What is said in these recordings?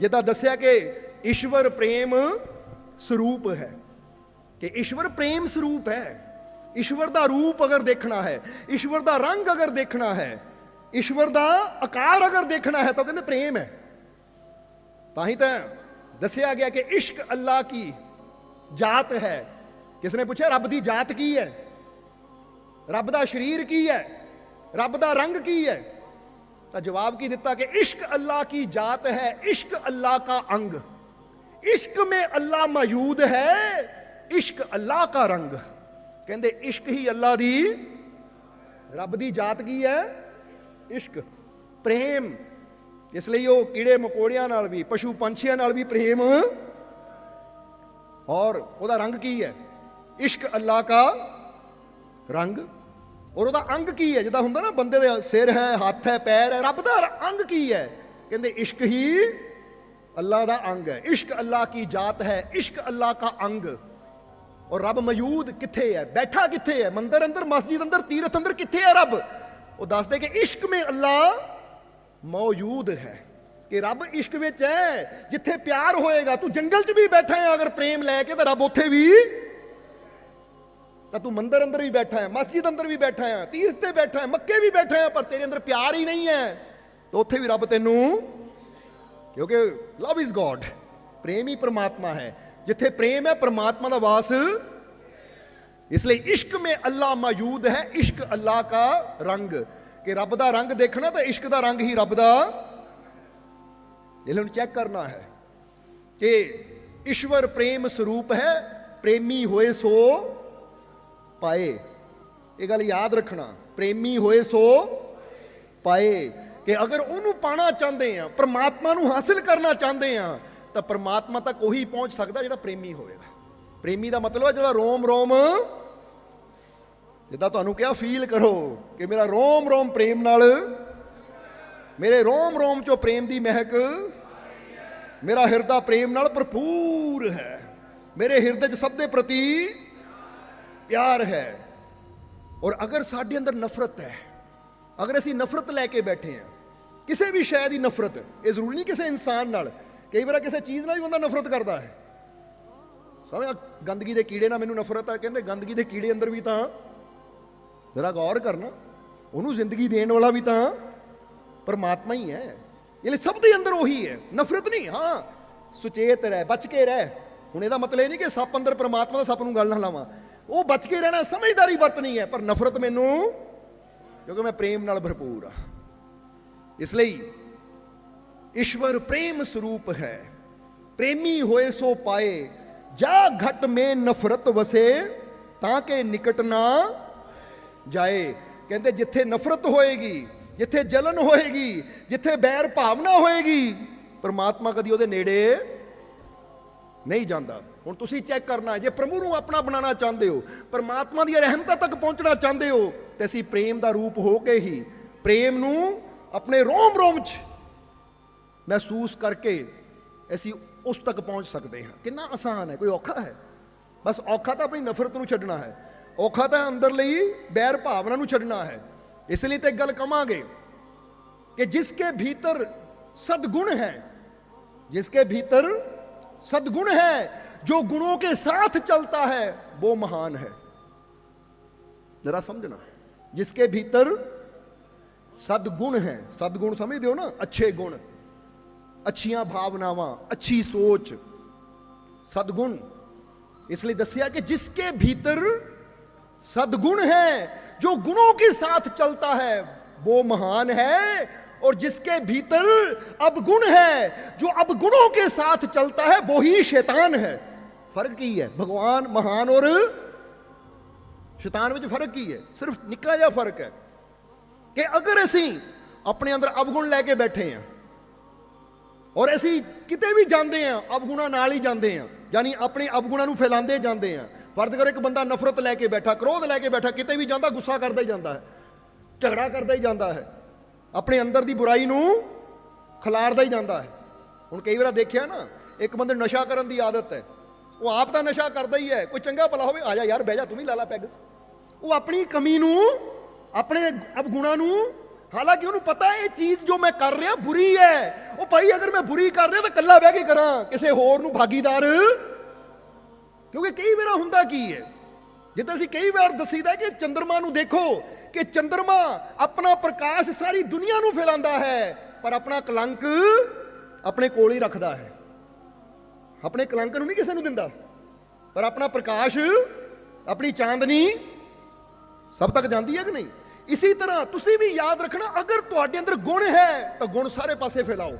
ਜਿੱਦਾਂ ਦੱਸਿਆ ਕਿ ਈਸ਼ਵਰ ਪ੍ਰੇਮ ਸਰੂਪ ਹੈ ਕਿ ਈਸ਼ਵਰ ਪ੍ਰੇਮ ਸਰੂਪ ਹੈ ਈਸ਼ਵਰ ਦਾ ਰੂਪ ਅਗਰ ਦੇਖਣਾ ਹੈ ਈਸ਼ਵਰ ਦਾ ਰੰਗ ਅਗਰ ਦੇਖਣਾ ਹੈ ਈਸ਼ਵਰ ਦਾ ਆਕਾਰ ਅਗਰ ਦੇਖਣਾ ਹੈ ਤਾਂ ਉਹ ਕਹਿੰਦੇ ਪ੍ਰੇਮ ਹੈ ਤਾਂ ਹੀ ਤਾਂ ਦੱਸਿਆ ਗਿਆ ਕਿ ਇਸ਼ਕ ਅੱਲਾ ਕੀ ਜਾਤ ਹੈ ਕਿਸ ਨੇ ਪੁੱਛਿਆ ਰੱਬ ਦੀ ਜਾਤ ਕੀ ਹੈ ਰੱਬ ਦਾ ਸ਼ਰੀਰ ਕੀ ਹੈ ਰੱਬ ਦਾ ਰੰਗ ਕੀ ਹੈ तो जवाब की दिता कि इश्क अल्लाह की जात है, इश्क अल्लाह का अंग। इश्क में अल्लाह मौजूद है, इश्क अल्लाह का रंग। कहते, इश्क ही अल्लाह दी, रब की जात की है, इश्क। प्रेम, इसलिए वो कीड़े मकोड़िया भी, पशु पंछियों भी प्रेम, और रंग की है? इश्क अल्लाह का रंग। ਔਰ ਉਹਦਾ ਅੰਗ ਕੀ ਹੈ? ਜਿੱਦਾਂ ਹੁੰਦਾ ਨਾ, ਬੰਦੇ ਦੇ ਸਿਰ ਹੈ, ਹੱਥ ਹੈ, ਪੈਰ ਹੈ, ਰੱਬ ਦਾ ਅੰਗ ਕੀ ਹੈ? ਕਹਿੰਦੇ ਇਸ਼ਕ ਹੀ ਅੱਲਾ ਦਾ ਅੰਗ ਹੈ। ਇਸ਼ਕ ਅੱਲਾ ਕੀ ਜਾਤ ਹੈ? ਇਸ਼ਕ ਅੱਲਾ ਕਾ ਅੰਗ। ਔਰ ਰੱਬ ਮੌਜੂਦ ਕਿੱਥੇ ਹੈ? ਬੈਠਾ ਕਿੱਥੇ ਹੈ? ਮੰਦਰ ਅੰਦਰ, ਮਸਜਿਦ ਅੰਦਰ, ਤੀਰਥ ਅੰਦਰ ਕਿੱਥੇ ਹੈ ਰੱਬ? ਉਹ ਦੱਸਦੇ ਕਿ ਇਸ਼ਕ ਮੇ ਅੱਲਾ ਮੌਜੂਦ ਹੈ। ਕਿ ਰੱਬ ਇਸ਼ਕ ਵਿੱਚ ਹੈ। ਜਿੱਥੇ ਪਿਆਰ ਹੋਏਗਾ, ਤੂੰ ਜੰਗਲ 'ਚ ਵੀ ਬੈਠਾ ਹੈ। ਅਗਰ ਪ੍ਰੇਮ ਲੈ ਕੇ ਤਾਂ ਰੱਬ ਉੱਥੇ ਵੀ ਤਾਂ ਤੂੰ ਮੰਦਰ ਅੰਦਰ ਵੀ ਬੈਠਾ ਹੈ, ਮਸਜਿਦ ਅੰਦਰ ਵੀ ਬੈਠਾ ਹੈ, ਤੀਰਥ ਤੇ ਬੈਠਾ ਹੈ, ਮੱਕੇ ਵੀ ਬੈਠਾ ਹੈ, ਪਰ ਤੇਰੇ ਅੰਦਰ ਪਿਆਰ ਹੀ ਨਹੀਂ ਹੈ। ਤਾਂ ਉੱਥੇ ਵੀ ਰੱਬ ਤੈਨੂੰ, ਕਿਉਂਕਿ ਲਵ ਇਜ਼ ਗੋਡ ਪ੍ਰੇਮ ਹੀ ਪਰਮਾਤਮਾ ਹੈ। ਜਿੱਥੇ ਪ੍ਰੇਮ ਹੈ, ਪ੍ਰਮਾਤਮਾ ਦਾ ਵਾਸ, ਇਸ ਲਈ ਇਸ਼ਕ ਮੇ ਅੱਲਾ ਮੌਜੂਦ ਹੈ, ਇਸ਼ਕ ਅੱਲਾ ਕਾ ਰੰਗ। ਕਿ ਰੱਬ ਦਾ ਰੰਗ ਦੇਖਣਾ ਤਾਂ ਇਸ਼ਕ ਦਾ ਰੰਗ ਹੀ ਰੱਬ ਦਾ। ਇਹ ਨੂੰ ਚੈੱਕ ਕਰਨਾ ਹੈ ਕਿ ਈਸ਼ਵਰ ਪ੍ਰੇਮ ਸਰੂਪ ਹੈ, ਪ੍ਰੇਮੀ ਹੋਏ ਸੋ ਪਾਏ। ਇਹ ਗੱਲ ਯਾਦ ਰੱਖਣਾ। ਪ੍ਰੇਮੀ ਹੋਏ ਸੋ ਪਾਏ। ਕਿ ਅਗਰ ਉਹਨੂੰ ਪਾਣਾ ਚਾਹੁੰਦੇ ਆ, ਪਰਮਾਤਮਾ ਨੂੰ ਹਾਸਿਲ ਕਰਨਾ ਚਾਹੁੰਦੇ ਆ, ਤਾਂ ਪ੍ਰਮਾਤਮਾ ਤੱਕ ਉਹੀ ਪਹੁੰਚ ਸਕਦਾ ਜਿਹੜਾ ਪ੍ਰੇਮੀ ਹੋਵੇਗਾ ਪ੍ਰੇਮੀ ਦਾ ਮਤਲਬ ਹੈ ਜਿਹੜਾ ਰੋਮ ਰੋਮ, ਜਿੱਦਾਂ ਤੁਹਾਨੂੰ ਕਿਹਾ ਫੀਲ ਕਰੋ ਕਿ ਮੇਰਾ ਰੋਮ ਰੋਮ ਪ੍ਰੇਮ ਨਾਲ, ਮੇਰੇ ਰੋਮ ਰੋਮ ਚੋਂ ਪ੍ਰੇਮ ਦੀ ਮਹਿਕ, ਮੇਰਾ ਹਿਰਦਾ ਪ੍ਰੇਮ ਨਾਲ ਭਰਪੂਰ ਹੈ। ਮੇਰੇ ਹਿਰਦੇ 'ਚ ਸਭ ਦੇ ਪ੍ਰਤੀ ਪਿਆਰ ਹੈ ਔਰ ਅਗਰ ਸਾਡੇ ਅੰਦਰ ਨਫ਼ਰਤ ਹੈ ਅਗਰ ਅਸੀਂ ਨਫ਼ਰਤ ਲੈ ਕੇ ਬੈਠੇ ਹਾਂ ਕਿਸੇ ਵੀ ਸ਼ੈ ਦੀ ਨਫ਼ਰਤ ਇਹ ਜ਼ਰੂਰੀ ਨਹੀਂ ਕਿਸੇ ਇਨਸਾਨ ਨਾਲ ਕਈ ਵਾਰ ਕਿਸੇ ਚੀਜ਼ ਨਾਲ ਵੀ ਬੰਦਾ ਨਫ਼ਰਤ ਕਰਦਾ ਹੈ ਸਮਝ ਗੰਦਗੀ ਦੇ ਕੀੜੇ ਨਾਲ ਮੈਨੂੰ ਨਫ਼ਰਤ ਹੈ ਕਹਿੰਦੇ ਗੰਦਗੀ ਦੇ ਕੀੜੇ ਅੰਦਰ ਵੀ ਤਾਂ ਜਰਾ ਗੌਰ ਕਰਨਾ ਉਹਨੂੰ ਜ਼ਿੰਦਗੀ ਦੇਣ ਵਾਲਾ ਵੀ ਤਾਂ ਪਰਮਾਤਮਾ ਹੀ ਹੈ ਇਹ ਸਭ ਦੇ ਅੰਦਰ ਉਹੀ ਹੈ ਨਫ਼ਰਤ ਨਹੀਂ ਹਾਂ ਸੁਚੇਤ ਰਹਿ ਬਚ ਕੇ ਰਹਿ ਹੁਣ ਇਹਦਾ ਮਤਲਬ ਇਹ ਨਹੀਂ ਕਿ ਸੱਪ ਅੰਦਰ ਪਰਮਾਤਮਾ ਦਾ ਸੱਪ ਨੂੰ ਗੱਲ ਨਾ ਲਾਵਾਂ ਉਹ ਬਚ ਕੇ ਰਹਿਣਾ, ਸਮਝਦਾਰੀ ਵਰਤਣੀ ਹੈ, ਪਰ ਨਫ਼ਰਤ ਮੈਨੂੰ, ਕਿਉਂਕਿ ਮੈਂ ਪ੍ਰੇਮ ਨਾਲ ਭਰਪੂਰ ਆ ਇਸ ਲਈ ਈਸ਼ਵਰ ਪ੍ਰੇਮ ਸਰੂਪ ਹੈ। ਪ੍ਰੇਮੀ ਹੋਏ ਸੋ ਪਾਏ, ਜਾ ਘਟ ਮੇ ਨਫ਼ਰਤ ਵਸੇ, ਤਾਂ ਕਿ ਨਿਕਟ ਨਾ ਜਾਏ। ਕਹਿੰਦੇ ਜਿੱਥੇ ਨਫ਼ਰਤ ਹੋਏਗੀ, ਜਿੱਥੇ ਜਲਨ ਹੋਏਗੀ, ਜਿੱਥੇ ਬੈਰ ਭਾਵਨਾ ਹੋਏਗੀ, ਪਰਮਾਤਮਾ ਕਦੀ ਉਹਦੇ ਨੇੜੇ ਨਹੀਂ ਜਾਂਦਾ। ਹੁਣ ਤੁਸੀਂ ਚੈੱਕ ਕਰਨਾ, ਜੇ ਪ੍ਰਭੂ ਨੂੰ ਆਪਣਾ ਬਣਾਉਣਾ ਚਾਹੁੰਦੇ ਹੋ, ਪਰਮਾਤਮਾ ਦੀ ਰਹਿਮਤਾਂ ਤੱਕ ਪਹੁੰਚਣਾ ਚਾਹੁੰਦੇ ਹੋ, ਤੇ ਅਸੀਂ ਪ੍ਰੇਮ ਦਾ ਰੂਪ ਹੋ ਕੇ ਹੀ ਪ੍ਰੇਮ ਨੂੰ ਆਪਣੇ ਰੋਮ ਰੋਮ 'ਚ ਮਹਿਸੂਸ ਕਰਕੇ ਅਸੀਂ ਉਸ ਤੱਕ ਪਹੁੰਚ ਸਕਦੇ ਹਾਂ। ਕਿੰਨਾ ਆਸਾਨ ਹੈ, ਕੋਈ ਔਖਾ ਹੈ? ਬਸ ਔਖਾ ਤਾਂ ਆਪਣੀ ਨਫ਼ਰਤ ਨੂੰ ਛੱਡਣਾ ਹੈ। ਔਖਾ ਤਾਂ ਅੰਦਰ ਲਈ ਬੈਰ ਭਾਵਨਾ ਨੂੰ ਛੱਡਣਾ ਹੈ। ਇਸ ਲਈ ਤੇ ਗੱਲ ਕਵਾਂਗੇ ਕਿ ਜਿਸ ਕੇ ਭੀਤਰ ਸਦਗੁਣ ਹੈ ਜਿਸ ਕੇ ਭੀਤਰ ਸਦਗੁਣ ਹੈ जो गुणों के साथ चलता है, वो महान है। जरा समझना, जिसके भीतर सदगुण है। सदगुण समझ दो ना? अच्छे गुण, अच्छिया भावनावा, अच्छी सोच। सदगुण, इसलिए दसिया कि जिसके भीतर सदगुण है, जो गुणों के साथ चलता है, वो महान है। और जिसके भीतर अब गुण है, जो अब गुणों के साथ चलता है, वो ही शैतान है। ਫ਼ਰਕ ਕੀ ਹੈ? ਭਗਵਾਨ ਮਹਾਨ ਔਰ ਸ਼ੈਤਾਨ ਵਿੱਚ ਫ਼ਰਕ ਕੀ ਹੈ? ਸਿਰਫ ਨਿੱਕਾ ਜਿਹਾ ਫ਼ਰਕ ਹੈ? ਕਿ ਅਗਰ ਅਸੀਂ ਆਪਣੇ ਅੰਦਰ ਅਵਗੁਣ ਲੈ ਕੇ ਬੈਠੇ ਆਂ ਔਰ ਅਸੀਂ ਕਿਤੇ ਵੀ ਜਾਂਦੇ ਆਂ ਅਵਗੁਣਾ ਨਾਲ ਹੀ ਜਾਂਦੇ ਆਂ ਯਾਨੀ ਆਪਣੇ ਅਵਗੁਣਾ ਨੂੰ ਫੈਲਾਉਂਦੇ ਜਾਂਦੇ ਆਂ ਫਰਜ਼ ਕਰੋ ਇੱਕ ਬੰਦਾ ਨਫ਼ਰਤ ਲੈ ਕੇ ਬੈਠਾ, ਕ੍ਰੋਧ ਲੈ ਕੇ ਬੈਠਾ, ਕਿਤੇ ਵੀ ਜਾਂਦਾ, ਗੁੱਸਾ ਕਰਦਾ ਹੀ ਜਾਂਦਾ ਹੈ, ਝਗੜਾ ਕਰਦਾ ਹੀ ਜਾਂਦਾ ਹੈ, ਆਪਣੇ ਅੰਦਰ ਦੀ ਬੁਰਾਈ ਨੂੰ ਖਿਲਾਰਦਾ ਹੀ ਜਾਂਦਾ ਹੈ। ਹੁਣ ਕਈ ਵਾਰ ਦੇਖਿਆ ਨਾ, ਇੱਕ ਬੰਦੇ ਨਸ਼ਾ ਕਰਨ ਦੀ ਆਦਤ ਹੈ। ਉਹ ਆਪ ਤਾਂ ਨਸ਼ਾ ਕਰਦਾ ਹੀ ਹੈ। ਕੋਈ ਚੰਗਾ ਭਲਾ ਹੋਵੇ, ਆ ਜਾ ਯਾਰ, ਬਹਿ ਜਾ, ਤੂੰ ਵੀ ਲਾ ਲਾ ਪੈਗ। ਉਹ ਆਪਣੀ ਕਮੀ ਨੂੰ, ਆਪਣੇ ਅਵਗੁਣਾ ਨੂੰ, ਹਾਲਾਂਕਿ ਉਹਨੂੰ ਪਤਾ ਇਹ ਚੀਜ਼ ਜੋ ਮੈਂ ਕਰ ਰਿਹਾ, ਬੁਰੀ ਹੈ। ਉਹ ਭਾਈ, ਅਗਰ ਮੈਂ ਬੁਰੀ ਕਰ ਰਿਹਾ ਤਾਂ ਇਕੱਲਾ ਬਹਿ ਕੇ ਕਰਾਂ, ਕਿਸੇ ਹੋਰ ਨੂੰ ਭਾਗੀਦਾਰ। ਕਿਉਂਕਿ ਕਈ ਵਾਰ ਹੁੰਦਾ ਕੀ ਹੈ, ਜਿੱਦਾਂ ਅਸੀਂ ਕਈ ਵਾਰ ਦਸੀਦਾ ਕਿ ਚੰ드ਰਮਾ ਨੂੰ ਦੇਖੋ, ਕਿ ਚੰਦਰਮਾ ਆਪਣਾ ਪ੍ਰਕਾਸ਼ ਸਾਰੀ ਦੁਨੀਆ ਨੂੰ ਫੈਲਾਉਂਦਾ ਹੈ, ਪਰ ਆਪਣਾ ਕਲੰਕ ਆਪਣੇ ਕੋਲ ਹੀ ਰੱਖਦਾ ਹੈ। ਆਪਣੇ ਕਲੰਕ ਨੂੰ ਨਹੀਂ ਕਿਸੇ ਨੂੰ ਦਿੰਦਾ। ਪਰ ਆਪਣਾ ਪ੍ਰਕਾਸ਼, ਆਪਣੀ ਚਾਂਦਨੀ ਸਭ ਤੱਕ ਜਾਂਦੀ ਹੈ ਕਿ ਨਹੀਂ? ਇਸੇ ਤਰ੍ਹਾਂ ਤੁਸੀਂ ਵੀ ਯਾਦ ਰੱਖਣਾ, ਅਗਰ ਤੁਹਾਡੇ ਅੰਦਰ ਗੁਣ ਹੈ, ਤਾਂ ਗੁਣ ਸਾਰੇ ਪਾਸੇ ਫੈਲਾਓ।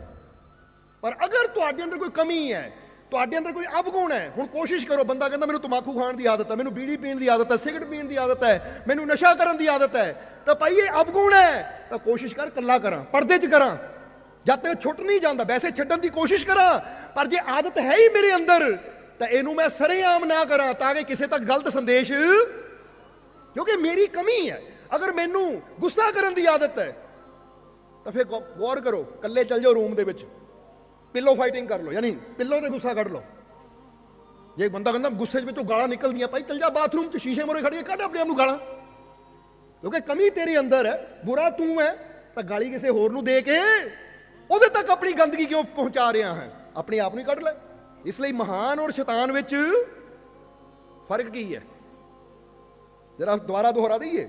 ਪਰ ਅਗਰ ਤੁਹਾਡੇ ਅੰਦਰ ਕੋਈ ਕਮੀ ਹੈ, ਤੁਹਾਡੇ ਅੰਦਰ ਕੋਈ ਅਵਗੁਣ ਹੈ, ਹੁਣ ਕੋਸ਼ਿਸ਼ ਕਰੋ, ਬੰਦਾ ਕਹਿੰਦਾ ਮੈਨੂੰ ਤਮਾਕੂ ਖਾਣ ਦੀ ਆਦਤ ਹੈ, ਮੈਨੂੰ ਬੀੜੀ ਪੀਣ ਦੀ ਆਦਤ ਹੈ, ਸਿਗਰਟ ਪੀਣ ਦੀ ਆਦਤ ਹੈ, ਮੈਨੂੰ ਨਸ਼ਾ ਕਰਨ ਦੀ ਆਦਤ ਹੈ, ਤਾਂ ਭਾਈ ਇਹ ਅਵਗੁਣ ਹੈ, ਤਾਂ ਕੋਸ਼ਿਸ਼ ਕਰ ਕੱਲਾ ਕਰਾਂ, ਪਰਦੇ 'ਚ ਕਰਾਂ। ਜਦ ਤੱਕ ਛੁੱਟ ਨਹੀਂ ਜਾਂਦਾ, ਵੈਸੇ ਛੱਡਣ ਦੀ ਕੋਸ਼ਿਸ਼ ਕਰਾਂ, ਪਰ ਜੇ ਆਦਤ ਹੈ ਹੀ ਮੇਰੇ ਅੰਦਰ, ਤਾਂ ਇਹਨੂੰ ਮੈਂ ਸਰੇਆਮ ਨਾ ਕਰਾਂ, ਤਾਂ ਕਿ ਕਿਸੇ ਤੱਕ ਗਲਤ ਸੰਦੇਸ਼, ਕਿਉਂਕਿ ਮੇਰੀ ਕਮੀ ਹੈ। ਅਗਰ ਮੈਨੂੰ ਗੁੱਸਾ ਕਰਨ ਦੀ ਆਦਤ ਹੈ, ਤਾਂ ਫਿਰ ਗੌਰ ਕਰੋ, ਇਕੱਲੇ ਚੱਲ ਜਾਓ ਰੂਮ ਦੇ ਵਿੱਚ। ਪਿੱਲੋ ਫਾਈਟਿੰਗ ਕਰ ਲਓ, ਯਾਨੀ ਪਿੱਲੋ ਤੇ ਗੁੱਸਾ ਕੱਢ ਲਓ। ਜੇ ਬੰਦਾ ਕਹਿੰਦਾ, ਗੁੱਸੇ 'ਚ ਵਿੱਚੋਂ ਗਾਲਾਂ ਨਿਕਲਦੀਆਂ, ਭਾਈ ਚੱਲ ਜਾ ਬਾਥਰੂਮ 'ਚ, ਸ਼ੀਸ਼ੇ ਮੋਰੇ ਖੜੀ ਕੱਢ ਆਪਣੇ ਆਪ ਨੂੰ ਗਾਲਾਂ। ਕਿਉਂਕਿ ਕਮੀ ਤੇਰੇ ਅੰਦਰ ਹੈ, ਬੁਰਾ ਤੂੰ ਹੈ, ਤਾਂ ਗਾਲੀ ਕਿਸੇ ਹੋਰ ਨੂੰ ਦੇ ਕੇ ਉਹਦੇ ਤੱਕ ਆਪਣੀ ਗੰਦਗੀ ਕਿਉਂ ਪਹੁੰਚਾ ਰਿਹਾ ਹੈ ਆਪਣੇ ਆਪ ਨੂੰ ਹੀ ਕੱਢ ਲੈ ਇਸ ਲਈ ਮਹਾਨ ਔਰ ਸ਼ੈਤਾਨ ਵਿੱਚ ਫਰਕ ਕੀ है जरा दोबारा दोहरा दीजिए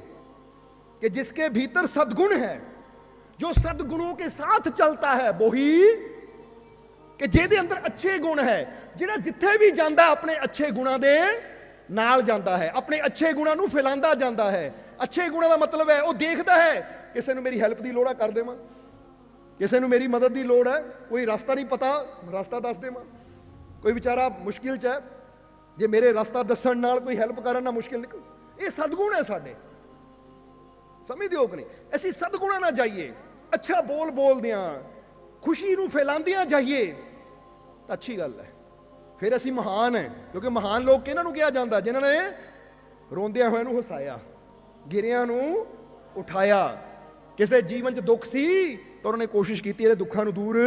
कि जिसके भीतर सदगुण है जो सदगुणों के साथ चलता है वही ਕਿ ਜਿਹਦੇ ਅੰਦਰ ਅੱਛੇ ਗੁਣ ਹੈ ਜਿਹੜਾ ਜਿੱਥੇ ਵੀ ਜਾਂਦਾ ਆਪਣੇ ਅੱਛੇ ਗੁਣਾਂ ਦੇ ਨਾਲ ਜਾਂਦਾ ਹੈ ਆਪਣੇ ਅੱਛੇ ਗੁਣਾਂ ਨੂੰ ਫੈਲਾਉਂਦਾ ਜਾਂਦਾ ਹੈ ਅੱਛੇ ਗੁਣਾਂ ਦਾ ਮਤਲਬ ਹੈ ਉਹ ਦੇਖਦਾ ਹੈ ਕਿਸੇ ਨੂੰ ਮੇਰੀ ਹੈਲਪ ਦੀ ਲੋੜ ਆ ਕਰ ਦੇਵਾਂ ਕਿਸੇ ਨੂੰ ਮੇਰੀ ਮਦਦ ਦੀ ਲੋੜ ਹੈ, ਕੋਈ ਰਸਤਾ ਨਹੀਂ ਪਤਾ, ਰਸਤਾ ਦੱਸ ਦੇਵਾਂ। ਕੋਈ ਵਿਚਾਰਾ ਮੁਸ਼ਕਿਲ 'ਚ ਹੈ, ਜੇ ਮੇਰੇ ਰਸਤਾ ਦੱਸਣ ਨਾਲ ਕੋਈ ਹੈਲਪ ਕਰਨ ਨਾਲ ਮੁਸ਼ਕਿਲ ਨਿਕਲ ਇਹ ਸਦਗੁਣ ਹੈ ਸਾਡੇ। ਸਮਝਦੇ ਹੋ ਕਿ ਨਹੀਂ? ਅਸੀਂ ਸਦਗੁਣਾਂ ਨਾਲ ਜਾਈਏ, ਅੱਛਾ ਬੋਲ ਬੋਲਦਿਆਂ, ਖੁਸ਼ੀ ਨੂੰ ਫੈਲਾਉਂਦਿਆਂ ਜਾਈਏ, ਤਾਂ ਅੱਛੀ ਗੱਲ ਹੈ। ਫਿਰ ਅਸੀਂ ਮਹਾਨ ਹੈ, ਕਿਉਂਕਿ ਮਹਾਨ ਲੋਕ ਕਿਹਨਾਂ ਨੂੰ ਕਿਹਾ ਜਾਂਦਾ? ਜਿਨ੍ਹਾਂ ਨੇ ਰੋਂਦਿਆਂ ਹੋਇਆਂ ਨੂੰ ਹਸਾਇਆ, ਗਿਰਿਆਂ ਨੂੰ ਉਠਾਇਆ। ਕਿਸੇ ਜੀਵਨ 'ਚ ਦੁੱਖ ਸੀ ਤਾਂ ਉਹਨਾਂ ਨੇ ਕੋਸ਼ਿਸ਼ ਕੀਤੀ ਇਹਦੇ ਦੁੱਖਾਂ ਨੂੰ ਦੂਰ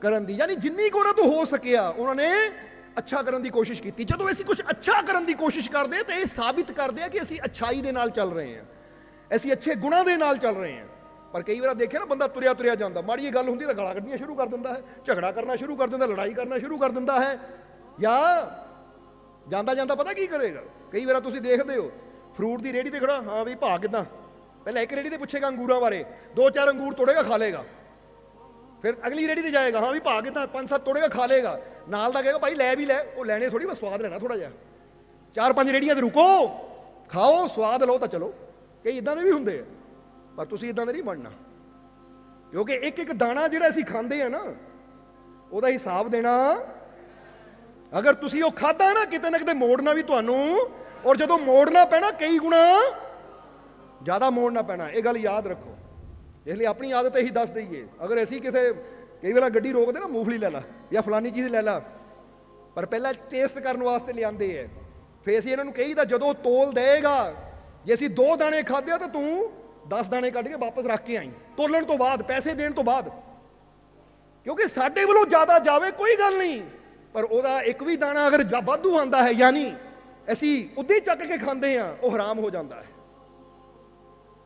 ਕਰਨ ਦੀ। ਯਾਨੀ ਜਿੰਨੀ ਕੁ ਉਹਨਾਂ ਤੋਂ ਹੋ ਸਕਿਆ, ਉਹਨਾਂ ਨੇ ਅੱਛਾ ਕਰਨ ਦੀ ਕੋਸ਼ਿਸ਼ ਕੀਤੀ। ਜਦੋਂ ਅਸੀਂ ਕੁਝ ਅੱਛਾ ਕਰਨ ਦੀ ਕੋਸ਼ਿਸ਼ ਕਰਦੇ ਹਾਂ, ਤਾਂ ਇਹ ਸਾਬਿਤ ਕਰਦੇ ਆ ਕਿ ਅਸੀਂ ਅੱਛਾਈ ਦੇ ਨਾਲ ਚੱਲ ਰਹੇ ਹਾਂ। ਅਸੀਂ ਅੱਛੇ ਗੁਣਾਂ ਦੇ ਨਾਲ ਚੱਲ ਰਹੇ ਹਾਂ। ਪਰ ਕਈ ਵਾਰ ਦੇਖਿਆ ਨਾ, ਬੰਦਾ ਤੁਰਿਆ ਤੁਰਿਆ ਜਾਂਦਾ। ਮਾੜੀ ਜਿਹੀ ਗੱਲ ਹੁੰਦੀ ਤਾਂ ਗਾਲਾਂ ਕੱਢਣੀਆਂ ਸ਼ੁਰੂ ਕਰ ਦਿੰਦਾ ਹੈ, ਝਗੜਾ ਕਰਨਾ ਸ਼ੁਰੂ ਕਰ ਦਿੰਦਾ, ਲੜਾਈ ਕਰਨਾ ਸ਼ੁਰੂ ਕਰ ਦਿੰਦਾ ਹੈ। ਜਾਂ ਜਾਂਦਾ ਜਾਂਦਾ ਪਤਾ ਕੀ ਕਰੇਗਾ? ਕਈ ਵਾਰ ਤੁਸੀਂ ਦੇਖਦੇ ਹੋ, ਫਰੂਟ ਦੀ ਰੇੜੀ ਤੇ ਖੜਾ, ਹਾਂ ਵੀ ਭਾਅ ਕਿਦਾਂ? ਪਹਿਲਾਂ ਇੱਕ ਰੇੜੀ ਤੇ ਪੁੱਛੇਗਾ ਅੰਗੂਰਾਂ ਬਾਰੇ, ਦੋ ਚਾਰ ਅੰਗੂਰ ਤੋੜੇਗਾ, ਖਾ ਲੇਗਾ ਫਿਰ ਅਗਲੀ ਰੇੜੀ ਤੇ ਜਾਏਗਾ, ਹਾਂ ਵੀ ਭਾਅ ਤਾਂ ਪੰਜ ਸੱਤ ਤੋੜੇਗਾ, ਖਾ ਲੇਗਾ ਨਾਲ ਦਾ ਕਹੇਗਾ, ਭਾਈ ਲੈ ਵੀ ਲੈ, ਉਹ ਲੈਣੇ ਥੋੜੀ ਬਸ ਸਵਾਦ ਲੈਣਾ ਥੋੜਾ ਜਿਹਾ। ਚਾਰ ਪੰਜ ਰੇੜੀਆਂ ਤੇ ਰੁਕੋ, ਖਾਓ, ਸਵਾਦ ਲਓ ਤਾਂ ਚਲੋ। ਕਈ ਇਦਾਂ ਦੇ ਵੀ ਹੁੰਦੇ ਆ, ਪਰ ਤੁਸੀਂ ਇਦਾਂ ਦੇ ਨਹੀਂ ਬਣਨਾ। ਕਿਉਂਕਿ ਇੱਕ ਇੱਕ ਦਾਣਾ ਜਿਹੜਾ ਅਸੀਂ ਖਾਂਦੇ ਆ ਨਾ, ਉਹਦਾ ਹਿਸਾਬ ਦੇਣਾ। ਅਗਰ ਤੁਸੀਂ ਉਹ ਖਾਦਾ ਨਾ, ਕਿਤੇ ਨਾ ਕਿਤੇ ਮੋੜਨਾ ਵੀ ਤੁਹਾਨੂੰ, ਔਰ ਜਦੋਂ ਮੋੜਨਾ ਪੈਣਾ ਕਈ ਗੁਣਾ ਜ਼ਿਆਦਾ ਮੋੜਨਾ ਪੈਣਾ, ਇਹ ਗੱਲ ਯਾਦ ਰੱਖੋ। ਇਸ ਲਈ ਆਪਣੀ ਆਦਤ ਇਹੀ ਦੱਸ ਦਈਏ, ਅਗਰ ਅਸੀਂ ਕਿਸੇ, ਕਈ ਵਾਰ ਗੱਡੀ ਰੋਕਦੇ ਨਾ, ਮੂੰਗਫਲੀ ਲੈ ਲਾ ਜਾਂ ਫਲਾਨੀ ਚੀਜ਼ ਲੈ ਲਾ, ਪਰ ਪਹਿਲਾਂ ਟੇਸਟ ਕਰਨ ਵਾਸਤੇ ਲਿਆਂਦੇ ਐ। ਫੇਰ ਅਸੀਂ ਇਹਨਾਂ ਨੂੰ ਕਹੀਦਾ, ਜਦੋਂ ਤੋਲ ਦੇਗਾ, ਜੇ ਅਸੀਂ ਦੋ ਦਾਣੇ ਖਾਦੇ ਆ ਤਾਂ ਤੂੰ 10 ਦਾਣੇ ਕੱਢ ਕੇ ਵਾਪਸ ਰੱਖ ਕੇ ਆਈ। ਤੋਲਣ ਤੋਂ ਬਾਅਦ, ਪੈਸੇ ਦੇਣ ਤੋਂ ਬਾਅਦ। ਕਿਉਂਕਿ ਸਾਡੇ ਵੱਲੋਂ ਜ਼ਿਆਦਾ ਜਾਵੇ, ਕੋਈ ਗੱਲ ਨਹੀਂ। ਪਰ ਉਹਦਾ ਇੱਕ ਵੀ ਦਾਣਾ ਅਗਰ ਵਾਧੂ ਆਂਦਾ ਹੈ, ਯਾਨੀ ਅਸੀਂ ਉੱਦੀ ਚੱਕ ਕੇ ਖਾਂਦੇ ਆ ਉਹ ਹਰਾਮ ਹੋ ਜਾਂਦਾ ਹੈ।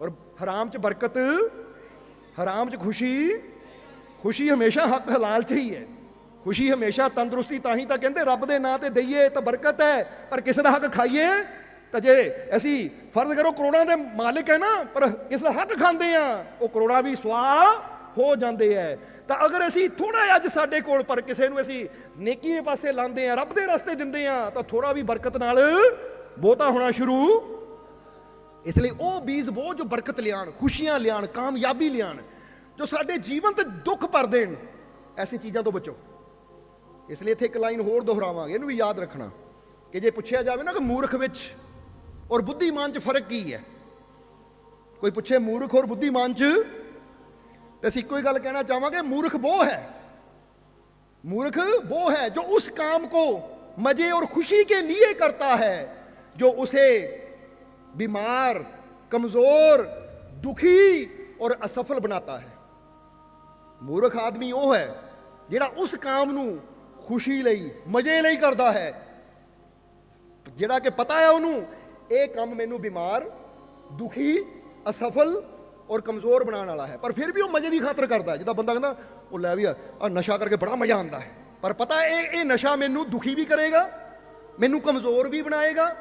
ਔਰ ਹਰਾਮ 'ਚ ਬਰਕਤ, ਹਰਾਮ 'ਚ ਖੁਸ਼ੀ ਖੁਸ਼ੀ ਹਮੇਸ਼ਾ ਹੱਕ ਹਲਾਲ 'ਚ ਹੀ ਹੈ। ਖੁਸ਼ੀ ਹਮੇਸ਼ਾ ਤੰਦਰੁਸਤੀ ਤਾਂ ਹੀ ਤਾਂ ਕਹਿੰਦੇ, ਰੱਬ ਦੇ ਨਾਂ ਤੇ ਦਈਏ ਤਾਂ ਬਰਕਤ ਹੈ, ਪਰ ਕਿਸੇ ਦਾ ਹੱਕ ਖਾਈਏ ਤਾਂ ਜੇ ਅਸੀਂ ਫਰਜ਼ ਕਰੋ ਕਰੋੜਾਂ ਦੇ ਮਾਲਕ ਹੈ ਨਾ, ਪਰ ਕਿਸੇ ਦਾ ਹੱਕ ਖਾਂਦੇ ਆ ਉਹ ਕਰੋੜਾਂ ਵੀ ਸਵਾਹ ਹੋ ਜਾਂਦੇ ਐ ਤਾਂ ਅਗਰ ਅਸੀਂ ਥੋੜਾ ਜਿਹਾ ਅੱਜ ਸਾਡੇ ਕੋਲ ਪਰ ਕਿਸੇ ਨੂੰ ਅਸੀਂ ਨੇਕੀ ਦੇ ਪਾਸੇ ਲਾਉਂਦੇ ਆ ਰੱਬ ਦੇ ਰਸਤੇ ਦਿੰਦੇ ਆ ਤਾਂ ਥੋੜਾ ਵੀ ਬਰਕਤ ਨਾਲ ਬਹੁਤਾ ਹੋਣਾ ਸ਼ੁਰੂ ਇਸ ਲਈ ਉਹ ਬੀਜ ਵੋ ਜੋ ਬਰਕਤ ਲਿਆਣ, ਖੁਸ਼ੀਆਂ ਲਿਆਣ, ਕਾਮਯਾਬੀ ਲਿਆਣ, ਜੋ ਸਾਡੇ ਜੀਵਨ ਤੇ ਦੁੱਖ ਭਰ ਦੇਣ, ਐਸੀ ਚੀਜ਼ਾਂ ਤੋਂ ਬਚੋ। ਇਸ ਲਈ ਇੱਥੇ ਇੱਕ ਲਾਈਨ ਹੋਰ ਦੁਹਰਾਵਾਂਗੇ, ਇਹਨੂੰ ਵੀ ਯਾਦ ਰੱਖਣਾ ਕਿ ਜੇ ਪੁੱਛਿਆ ਜਾਵੇ ਨਾ ਕਿ ਮੂਰਖ ਵਿੱਚ ਔਰ ਬੁੱਧੀਮਾਨ 'ਚ ਫ਼ਰਕ ਕੀ ਹੈ? ਕੋਈ ਪੁੱਛੇ ਮੂਰਖ ਔਰ ਬੁੱਧੀਮਾਨ 'ਚ, ਤੇ ਅਸੀਂ ਇੱਕੋ ਹੀ ਗੱਲ ਕਹਿਣਾ ਚਾਹਾਂਗੇ, ਮੂਰਖ ਉਹ ਹੈ। ਮੂਰਖ ਉਹ ਹੈ ਜੋ ਉਸ ਕਾਮ ਕੋ ਮਜੇ ਔਰ ਖੁਸ਼ੀ ਕੇ ਲਈ ਕਰਤਾ ਹੈ, ਜੋ ਉਸੇ बीमार कमजोर दुखी और असफल बनाता है ਮੂਰਖ ਆਦਮੀ ਉਹ ਹੈ ਜਿਹੜਾ ਉਸ ਕਾਮ ਨੂੰ ਖੁਸ਼ੀ ਲਈ ਮਜ਼ੇ ਲਈ ਕਰਦਾ ਹੈ ਜਿਹੜਾ ਕਿ ਪਤਾ ਹੈ ਉਹਨੂੰ ਇਹ ਕੰਮ ਮੈਨੂੰ ਬਿਮਾਰ ਦੁਖੀ ਅਸਫਲ ਔਰ ਕਮਜ਼ੋਰ ਬਣਾਉਣ ਵਾਲਾ ਹੈ ਪਰ ਫਿਰ ਵੀ ਉਹ ਮਜ਼ੇ ਦੀ ਖਾਤਰ ਕਰਦਾ ਹੈ ਜਿੱਦਾਂ ਬੰਦਾ ਕਹਿੰਦਾ ਉਹ ਲੈ ਵੀ ਆ ਆਹ ਨਸ਼ਾ ਕਰਕੇ ਬੜਾ ਮਜ਼ਾ ਆਉਂਦਾ ਹੈ ਪਰ ਪਤਾ ਇਹ ਇਹ ਨਸ਼ਾ ਮੈਨੂੰ ਦੁਖੀ ਵੀ ਕਰੇਗਾ ਮੈਨੂੰ ਕਮਜ਼ੋਰ ਵੀ ਬਣਾਏਗਾ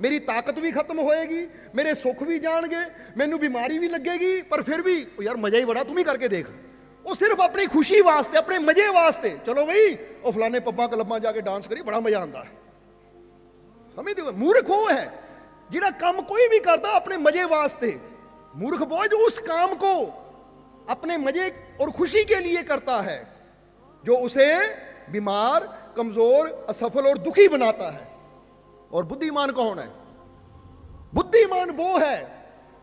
ਮੇਰੀ ਤਾਕਤ ਵੀ ਖਤਮ ਹੋਏਗੀ, ਮੇਰੇ ਸੁੱਖ ਵੀ ਜਾਣਗੇ, ਮੈਨੂੰ ਬਿਮਾਰੀ ਵੀ ਲੱਗੇਗੀ, ਪਰ ਫਿਰ ਵੀ, ਉਹ ਯਾਰ ਮਜ਼ਾ ਹੀ ਬੜਾ, ਤੂੰ ਵੀ ਕਰਕੇ ਦੇਖ। ਉਹ ਸਿਰਫ ਆਪਣੀ ਖੁਸ਼ੀ ਵਾਸਤੇ, ਆਪਣੇ ਮਜ਼ੇ ਵਾਸਤੇ। ਚਲੋ ਬਈ, ਉਹ ਫਲਾਣੇ ਪੱਬਾਂ ਕਲੱਬਾਂ ਜਾ ਕੇ ਡਾਂਸ ਕਰੀ ਬੜਾ ਮਜ਼ਾ ਆਉਂਦਾ। ਹੈ ਸਮਝਦੇ ਹੋ? ਮੂਰਖ ਉਹ ਹੈ, ਜਿਹੜਾ ਕੰਮ ਕੋਈ ਵੀ ਕਰਦਾ, ਆਪਣੇ ਮਜ਼ੇ ਵਾਸਤੇ। ਮੂਰਖ ਉਹ ਜੋ ਉਸ ਕੰਮ ਕੋ ਆਪਣੇ ਮਜ਼ੇ ਔਰ ਖੁਸ਼ੀ ਕੇ लिए ਕਰਤਾ ਹੈ, ਜੋ ਉਸੇ ਬਿਮਾਰ, ਕਮਜ਼ੋਰ, ਅਸਫਲ ਔਰ ਦੁਖੀ ਬਣਾਤਾ ਹੈ। और बुद्धिमान कौन है बुद्धिमान वो है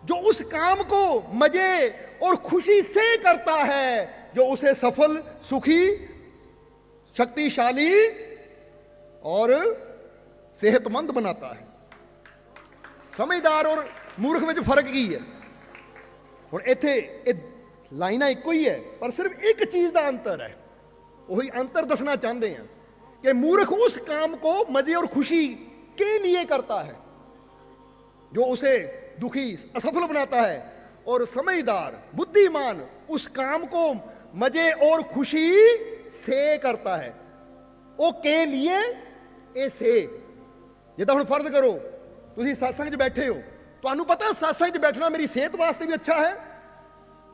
जो उस काम को मजे और खुशी से करता है जो उसे सफल सुखी शक्तिशाली और सेहतमंद बनाता है ਸਮਝਦਾਰ ਔਰ ਮੂਰਖ ਵਿੱਚ ਫਰਕ ਕੀ ਹੈ ਹੁਣ ਇੱਥੇ ਇਹ ਲਾਈਨਾਂ ਇੱਕੋ ਹੀ ਹੈ ਪਰ ਸਿਰਫ ਇੱਕ ਚੀਜ਼ ਦਾ ਅੰਤਰ ਹੈ वही अंतर दसना चाहते हैं कि मूर्ख उस काम को मजे और खुशी के लिए करता है जो उसे दुखी असफल बनाता है और समझदार बुद्धिमान उस काम को मजे और खुशी से करता है ਉਹ ਕੇ लिए ਇਹ ਸੇ ਜਿੱਦਾਂ ਹੁਣ ਫਰਜ਼ ਕਰੋ ਤੁਸੀਂ satsang 'ਚ ਬੈਠੇ ਹੋ ਤੁਹਾਨੂੰ ਪਤਾ satsang 'ਚ ਬੈਠਣਾ ਮੇਰੀ ਸਿਹਤ ਵਾਸਤੇ ਵੀ ਅੱਛਾ ਹੈ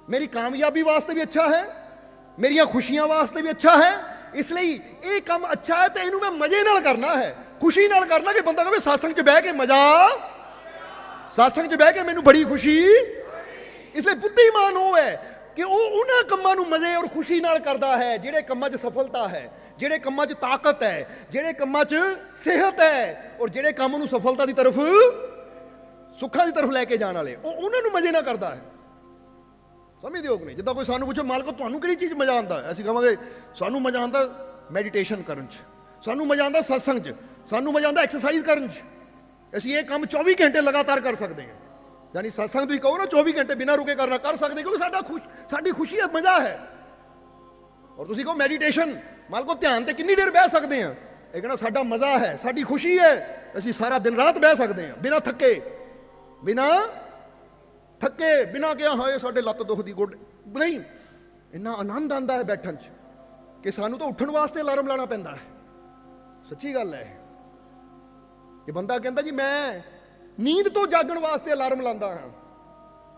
ਮੇਰੀ ਕਾਮਯਾਬੀ ਵਾਸਤੇ ਵੀ ਅੱਛਾ ਹੈ ਮੇਰੀਆਂ ਖੁਸ਼ੀਆਂ ਵਾਸਤੇ ਵੀ ਅੱਛਾ ਹੈ ਇਸ ਲਈ ਇਹ ਕੰਮ ਅੱਛਾ ਹੈ ਤੇ ਇਹਨੂੰ ਮੈਂ ਮਜ਼ੇ ਨਾਲ ਕਰਨਾ ਹੈ ਖੁਸ਼ੀ ਨਾਲ ਕਰਨਾ ਕਿ ਬੰਦਾ ਕਹੇ satsang 'ਚ ਬਹਿ ਕੇ ਮਜ਼ਾ। satsang 'ਚ ਬਹਿ ਕੇ ਮੈਨੂੰ ਬੜੀ ਖੁਸ਼ੀ। ਇਸ ਲਈ ਬੁੱਧੀਮਾਨ ਉਹ ਹੈ ਕਿ ਉਹ ਉਹਨਾਂ ਕੰਮਾਂ ਨੂੰ ਮਜ਼ੇ ਔਰ ਖੁਸ਼ੀ ਨਾਲ ਕਰਦਾ ਹੈ, ਜਿਹੜੇ ਕੰਮਾਂ 'ਚ ਸਫਲਤਾ ਹੈ, ਜਿਹੜੇ ਕੰਮਾਂ 'ਚ ਤਾਕਤ ਹੈ, ਜਿਹੜੇ ਕੰਮਾਂ 'ਚ ਸਿਹਤ ਹੈ ਔਰ ਜਿਹੜੇ ਕੰਮ ਨੂੰ ਸਫਲਤਾ ਦੀ ਤਰਫ, ਸੁੱਖਾਂ ਦੀ ਤਰਫ ਲੈ ਕੇ ਜਾਣ ਵਾਲੇ। ਉਹ ਉਹਨਾਂ ਨੂੰ ਮਜ਼ੇ ਨਾਲ ਕਰਦਾ ਹੈ। ਸਮਝਦੇ ਹੋ ਕਿ ਨਹੀਂ ਜਿੱਦਾਂ ਕੋਈ ਸਾਨੂੰ ਪੁੱਛੇ, ਮਾਲਕ, ਤੁਹਾਨੂੰ ਕਿਹੜੀ ਚੀਜ਼ ਮਜ਼ਾ ਆਉਂਦਾ? ਅਸੀਂ ਕਹਾਂਗੇ, ਸਾਨੂੰ ਮਜ਼ਾ ਆਉਂਦਾ ਮੈਡੀਟੇਸ਼ਨ ਕਰਨ 'ਚ। ਸਾਨੂੰ ਮਜ਼ਾ ਆਉਂਦਾ satsang 'ਚ, ਸਾਨੂੰ ਮਜ਼ਾ ਆਉਂਦਾ ਐਕਸਰਸਾਈਜ਼ ਕਰਨ 'ਚ। ਅਸੀਂ ਇਹ ਕੰਮ 24 ਘੰਟੇ ਲਗਾਤਾਰ ਕਰ ਸਕਦੇ ਹਾਂ। ਯਾਨੀ satsang ਤੁਸੀਂ ਕਹੋ ਨਾ 24 ਘੰਟੇ ਬਿਨਾਂ ਰੁਕੇ ਕਰਨਾ ਕਰ ਸਕਦੇ, ਕਿਉਂਕਿ ਸਾਡਾ ਖੁਸ਼, ਸਾਡੀ ਖੁਸ਼ੀ ਹੈ ਮਜ਼ਾ ਹੈ। ਔਰ ਤੁਸੀਂ ਕਹੋ ਮੈਡੀਟੇਸ਼ਨ ਮਾਲਕੋ ਧਿਆਨ ਤੇ ਕਿੰਨੀ ਦੇਰ ਬਹਿ ਸਕਦੇ ਹਾਂ? ਇਹ ਕਹਿੰਦਾ ਸਾਡਾ ਮਜ਼ਾ ਹੈ, ਸਾਡੀ ਖੁਸ਼ੀ ਹੈ, ਅਸੀਂ ਸਾਰਾ ਦਿਨ ਰਾਤ ਬਹਿ ਸਕਦੇ ਹਾਂ, ਬਿਨਾਂ ਥੱਕੇ ਬਿਨਾਂ ਥੱਕੇ, ਬਿਨਾਂ ਕਿਹਾ ਹੋਏ ਸਾਡੇ ਲੱਤ ਦੁਖਦੀ ਗੋਡ, ਨਹੀਂ, ਇੰਨਾ ਆਨੰਦ ਆਂਦਾ ਹੈ ਬੈਠਣ 'ਚ ਕਿ ਸਾਨੂੰ ਤਾਂ ਉੱਠਣ ਵਾਸਤੇ ਅਲਾਰਮ ਲਾਣਾ ਪੈਂਦਾ ਹੈ। ਸੱਚੀ ਗੱਲ ਹੈ ਕਿ ਬੰਦਾ ਕਹਿੰਦਾ ਜੀ, ਮੈਂ ਨੀਂਦ ਤੋਂ ਜਾਗਣ ਵਾਸਤੇ ਅਲਾਰਮ ਲਾਉਂਦਾ ਹਾਂ।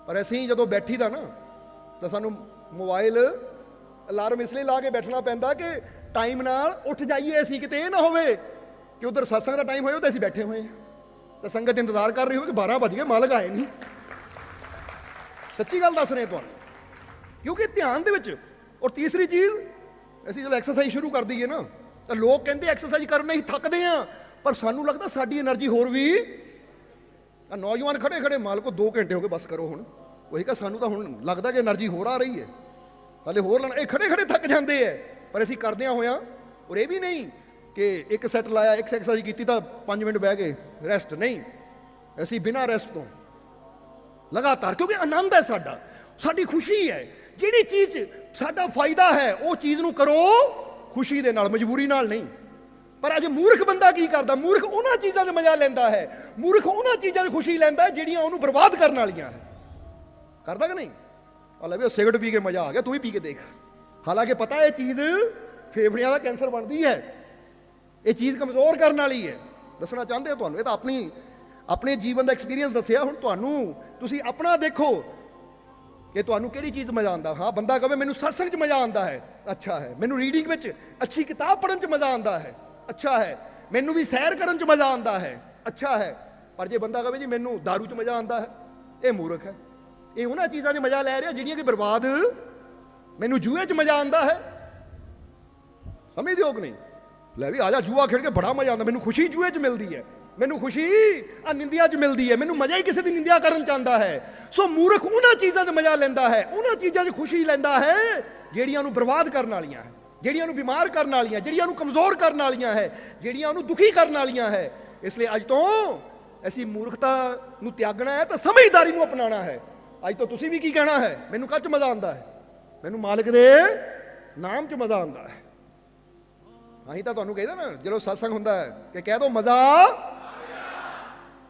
ਪਰ ਅਸੀਂ ਜਦੋਂ ਬੈਠੀ ਦਾ ਨਾ, ਤਾਂ ਸਾਨੂੰ ਮੋਬਾਈਲ ਅਲਾਰਮ ਇਸ ਲਈ ਲਾ ਕੇ ਬੈਠਣਾ ਪੈਂਦਾ ਕਿ ਟਾਈਮ ਨਾਲ ਉੱਠ ਜਾਈਏ ਅਸੀਂ, ਕਿਤੇ ਇਹ ਨਾ ਹੋਵੇ ਕਿ ਉਧਰ satsang ਦਾ ਟਾਈਮ ਹੋਏ ਤਾਂ ਅਸੀਂ ਬੈਠੇ ਹੋਏ ਹਾਂ। ਤਾਂ ਸੰਗਤ ਇੰਤਜ਼ਾਰ ਕਰ ਰਹੀ ਹੋਵੇ ਕਿ 12 ਵਜ ਗਏ, ਮਾਲਕ ਆਏ ਨਹੀਂ। ਸੱਚੀ ਗੱਲ ਦੱਸ ਰਹੇ ਤੁਹਾਨੂੰ। ਕਿਉਂਕਿ ਧਿਆਨ ਦੇ ਵਿੱਚ, ਔਰ ਤੀਸਰੀ ਚੀਜ਼, ਅਸੀਂ ਜਦੋਂ ਐਕਸਰਸਾਈਜ਼ ਸ਼ੁਰੂ ਕਰ ਦਈਏ ਨਾ ਤਾਂ ਲੋਕ ਕਹਿੰਦੇ ਐਕਸਰਸਾਈਜ਼ ਕਰਨੇ ਹੀ ਥੱਕਦੇ ਆ, ਪਰ ਸਾਨੂੰ ਲੱਗਦਾ ਸਾਡੀ એનર્ਜੀ ਹੋਰ ਵੀ ਆ ਨੌਜਵਾਨ ਖੜੇ ਖੜੇ, ਮਾਲਕੋ 2 ਘੰਟੇ ਹੋ ਗਏ, ਬਸ ਕਰੋ ਹੁਣ। ਉਹੀ ਕਹ ਸਾਨੂੰ ਤਾਂ ਹੁਣ ਲੱਗਦਾ ਕਿ એનર્ਜੀ ਹੋਰ ਆ ਰਹੀ ਹੈ। ਹਲੇ ਹੋਰ ਲੈਣਾ ਇਹ ਖੜੇ ਖੜੇ ਥੱਕ ਜਾਂਦੇ ਐ, ਪਰ ਅਸੀਂ ਕਰਦਿਆਂ ਹੋਇਆ, ਔਰ ਇਹ ਵੀ ਨਹੀਂ ਕਿ ਇੱਕ ਸੈੱਟ ਲਾਇਆ, ਇੱਕ ਐਕਸਰਸਾਈਜ਼ ਕੀਤੀ ਤਾਂ 5 ਮਿੰਟ ਬਹਿ ਗਏ ਰੈਸਟ ਨਹੀਂ। ਅਸੀਂ ਬਿਨਾਂ ਰੈਸਟ ਤੋਂ ਲਗਾਤਾਰ, ਕਿਉਂਕਿ ਆਨੰਦ ਹੈ ਸਾਡਾ, ਸਾਡੀ ਖੁਸ਼ੀ ਹੈ ਜਿਹੜੀ ਚੀਜ਼ ਸਾਡਾ ਫਾਇਦਾ ਹੈ, ਉਹ ਚੀਜ਼ ਨੂੰ ਕਰੋ ਖੁਸ਼ੀ ਦੇ ਨਾਲ, ਮਜਬੂਰੀ ਨਾਲ ਨਹੀਂ। ਪਰ ਅੱਜ ਮੂਰਖ ਬੰਦਾ ਕੀ ਕਰਦਾ? ਮੂਰਖ ਉਹਨਾਂ ਚੀਜ਼ਾਂ 'ਚ ਮਜ਼ਾ ਲੈਂਦਾ ਹੈ। ਮੂਰਖ ਉਹਨਾਂ ਚੀਜ਼ਾਂ 'ਚ ਖੁਸ਼ੀ ਲੈਂਦਾ ਜਿਹੜੀਆਂ ਉਹਨੂੰ ਬਰਬਾਦ ਕਰਨ ਵਾਲੀਆਂ ਹੈ। ਕਰਦਾ ਕਿ ਨਹੀਂ? ਆ ਲੈ ਵੀ, ਉਹ ਸਿਗਰਟ ਪੀ ਕੇ ਮਜ਼ਾ ਆ ਗਿਆ, ਤੂੰ ਵੀ ਪੀ ਕੇ ਦੇਖ। ਹਾਲਾਂਕਿ ਪਤਾ ਇਹ ਚੀਜ਼ ਫੇਫੜਿਆਂ ਦਾ ਕੈਂਸਰ ਬਣਦੀ ਹੈ। ਇਹ ਚੀਜ਼ ਕਮਜ਼ੋਰ ਕਰਨ ਵਾਲੀ ਹੈ। ਦੱਸਣਾ ਚਾਹੁੰਦੇ ਹੋ ਤੁਹਾਨੂੰ? ਇਹ ਤਾਂ ਆਪਣੀ, ਆਪਣੇ ਜੀਵਨ ਦਾ ਐਕਸਪੀਰੀਅੰਸ ਦੱਸਿਆ। ਹੁਣ ਤੁਹਾਨੂੰ, ਤੁਸੀਂ ਆਪਣਾ ਦੇਖੋ। ਕਿ ਤੁਹਾਨੂੰ ਕਿਹੜੀ ਚੀਜ਼ ਮਜ਼ਾ ਆਉਂਦਾ? ਹਾਂ, ਬੰਦਾ ਕਹੇ, ਮੈਨੂੰ ਸਤਸੰਗ 'ਚ ਮਜ਼ਾ ਆਉਂਦਾ ਹੈ। ਅੱਛਾ ਹੈ। ਮੈਨੂੰ ਰੀਡਿੰਗ ਵਿੱਚ ਅੱਛੀ ਕਿਤਾਬ ਪੜ੍ਹਨ 'ਚ ਮਜ਼ਾ ਆਉਂਦਾ ਹੈ। ਅੱਛਾ ਹੈ। ਮੈਨੂੰ ਵੀ ਸੈਰ ਕਰਨ 'ਚ ਮਜ਼ਾ ਆਉਂਦਾ ਹੈ। ਅੱਛਾ ਹੈ। ਪਰ ਜੇ ਬੰਦਾ ਕਹੇ, ਜੀ, ਮੈਨੂੰ दारू 'ਚ ਮਜ਼ਾ ਆਉਂਦਾ ਹੈ। ਇਹ ਮੂਰਖ ਹੈ। ਇਹ ਉਹਨਾਂ ਚੀਜ਼ਾਂ 'ਚ ਮਜ਼ਾ ਲੈ ਰਿਹਾ ਜਿਹੜੀਆਂ ਕਿ ਬਰਬਾਦ ਮੈਨੂੰ ਜੂਏ 'ਚ ਮਜ਼ਾ ਆਉਂਦਾ ਹੈ। ਸਮਝਦੇ ਹੋ ਕਿ ਨਹੀਂ? ਲੈ ਵੀ ਆ ਜਾ, ਜੂਆ ਖੇਡ ਕੇ ਬੜਾ ਮਜ਼ਾ ਆਉਂਦਾ। ਮੈਨੂੰ ਖੁਸ਼ੀ ਜੂਏ 'ਚ ਮਿਲਦੀ ਹੈ। ਮੈਨੂੰ ਖੁਸ਼ੀ ਆ ਨਿੰਦਿਆ 'ਚ ਮਿਲਦੀ ਹੈ। ਮੈਨੂੰ ਮਜ਼ਾ ਹੀ ਕਿਸੇ ਦੀ ਨਿੰਦਿਆ ਕਰਨ ਚ ਆਉਂਦਾ ਹੈ। ਸੋ ਮੂਰਖ ਉਹਨਾਂ ਚੀਜ਼ਾਂ 'ਚ ਮਜ਼ਾ ਲੈਂਦਾ ਹੈ। ਉਹਨਾਂ ਚੀਜ਼ਾਂ 'ਚ ਖੁਸ਼ੀ ਲੈਂਦਾ ਹੈ ਜਿਹੜੀਆਂ ਨੂੰ ਬਰਬਾਦ ਕਰਨ ਵਾਲੀਆਂ ਹੈ, ਜਿਹੜੀਆਂ ਨੂੰ ਬਿਮਾਰ ਕਰਨ ਵਾਲੀਆਂ, ਜਿਹੜੀਆਂ ਨੂੰ ਕਮਜ਼ੋਰ ਕਰਨ ਵਾਲੀਆਂ ਹੈ, ਜਿਹੜੀਆਂ ਨੂੰ ਦੁਖੀ ਕਰਨ ਵਾਲੀਆਂ ਹੈ। ਇਸ ਲਈ ਅੱਜ ਤੋਂ ਅਸੀਂ ਮੂਰਖਤਾ ਨੂੰ ਤਿਆਗਣਾ ਹੈ ਤਾਂ ਸਮਝਦਾਰੀ ਨੂੰ ਅਪਣਾਉਣਾ ਹੈ। ਅੱਜ ਤੋਂ ਤੁਸੀਂ ਵੀ ਕੀ ਕਹਿਣਾ ਹੈ? ਮੈਨੂੰ ਕੱਚ ਮਜ਼ਾ ਆਉਂਦਾ ਹੈ। ਮੈਨੂੰ ਮਾਲਕ ਦੇ ਨਾਮ 'ਚ ਮਜ਼ਾ ਆਉਂਦਾ ਹੈ। ਅਸੀਂ ਤਾਂ ਤੁਹਾਨੂੰ ਕਹਿੰਦਾ ਨਾ, ਜਦੋਂ satsang ਹੁੰਦਾ ਹੈ ਕਿ ਕਹਿ ਦੋ ਮਜ਼ਾ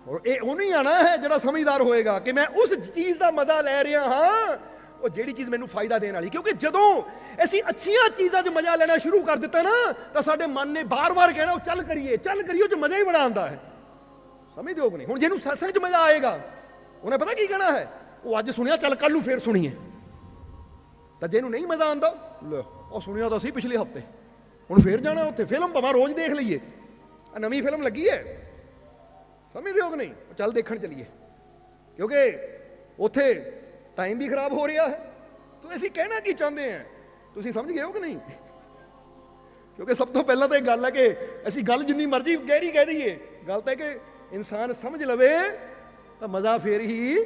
ਔਰ ਇਹ ਉਹ ਨਹੀਂ ਆਣਾ ਹੈ ਜਿਹੜਾ ਸਮਝਦਾਰ ਹੋਏਗਾ ਕਿ ਮੈਂ ਉਸ ਚੀਜ਼ ਦਾ ਮਜ਼ਾ ਲੈ ਰਿਹਾ ਹਾਂ, ਉਹ ਜਿਹੜੀ ਚੀਜ਼ ਮੈਨੂੰ ਫਾਇਦਾ ਦੇਣ ਵਾਲੀ। ਕਿਉਂਕਿ ਜਦੋਂ ਅਸੀਂ ਅੱਛੀਆਂ ਚੀਜ਼ਾਂ 'ਚ ਮਜ਼ਾ ਲੈਣਾ ਸ਼ੁਰੂ ਕਰ ਦਿੱਤਾ ਨਾ, ਤਾਂ ਸਾਡੇ ਮਨ ਨੇ ਬਾਰ-ਬਾਰ ਕਹਿਣਾ, ਉਹ ਚੱਲ ਕਰੀਏ ਚੱਲ ਕਰੀਏ, ਉਹ 'ਚ ਮਜ਼ਾ ਹੀ ਬੜਾ ਆਉਂਦਾ ਹੈ। ਸਮਝਦੇ ਹੋ ਕਿ ਨਹੀਂ? ਹੁਣ ਜਿਹਨੂੰ ਸਤਸੰਗ 'ਚ ਮਜ਼ਾ ਆਏਗਾ, ਉਹਨੇ ਪਤਾ ਕੀ ਕਹਿਣਾ ਹੈ? ਉਹ ਅੱਜ ਸੁਣਿਆ, ਚੱਲ ਕੱਲ ਨੂੰ ਫੇਰ ਸੁਣੀਏ। ਤਾਂ ਜਿਹਨੂੰ ਨਹੀਂ ਮਜ਼ਾ ਆਉਂਦਾ, ਲੈ, ਉਹ ਸੁਣਿਆ ਤਾਂ ਸੀ ਪਿਛਲੇ ਹਫ਼ਤੇ। ਹੁਣ ਫੇਰ ਜਾਣਾ ਉੱਥੇ, ਫਿਲਮ ਭਾਵੇਂ ਰੋਜ਼ ਦੇਖ ਲਈਏ। ਆ ਨਵੀਂ ਫਿਲਮ ਲੱਗੀ ਹੈ। ਸਮਝਦੇ ਹੋ ਕਿ ਨਹੀਂ? ਚੱਲ ਦੇਖਣ ਚਲੀਏ। ਕਿਉਂਕਿ ਉੱਥੇ ਟਾਈਮ ਵੀ ਖਰਾਬ ਹੋ ਰਿਹਾ ਹੈ। ਤੋ ਅਸੀਂ ਕਹਿਣਾ ਕੀ ਚਾਹੁੰਦੇ ਆ? ਤੁਸੀਂ ਸਮਝ ਗਏ ਹੋ ਕਿ ਨਹੀਂ? ਕਿਉਂਕਿ ਸਭ ਤੋਂ ਪਹਿਲਾਂ ਤਾਂ ਇਹ ਗੱਲ ਹੈ ਕਿ ਅਸੀਂ ਗੱਲ ਜਿੰਨੀ ਮਰਜ਼ੀ ਗਹਿਰੀ ਕਹਿ ਦਈਏ। ਗੱਲ ਤਾਂ ਹੈ ਕਿ ਇਨਸਾਨ ਸਮਝ ਲਵੇ ਤਾਂ ਮਜ਼ਾ ਫੇਰ ਹੀ।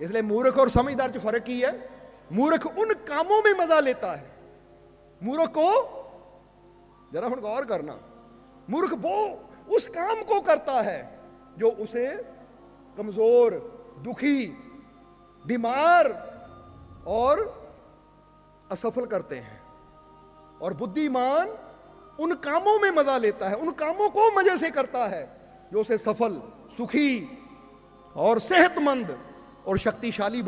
ਇਸ ਲਈ ਮੂਰਖ ਔਰ ਸਮਝਦਾਰ 'ਚ ਫ਼ਰਕ ਕੀ ਹੈ? ਮੂਰਖ ਉਨ ਕਾਮੋਂ ਮੇ ਮਜ਼ਾ ਲੇਤਾ ਹੈ। ਮੂਰਖ ਕੋ ਜਰਾ ਹੁਣ ਗੌਰ ਕਰਨਾ। ਮੂਰਖ ਬਹੁ उस काम को करता है जो उसे कमज़ोर, दुखी, बीमार और असफल करते हैं। और बुद्धिमान उन कामों में मज़ा लेता है, उन कामों को मज़े से करता है, जो उसे सफल, सुखी और सेहतमंद और शक्तिशाली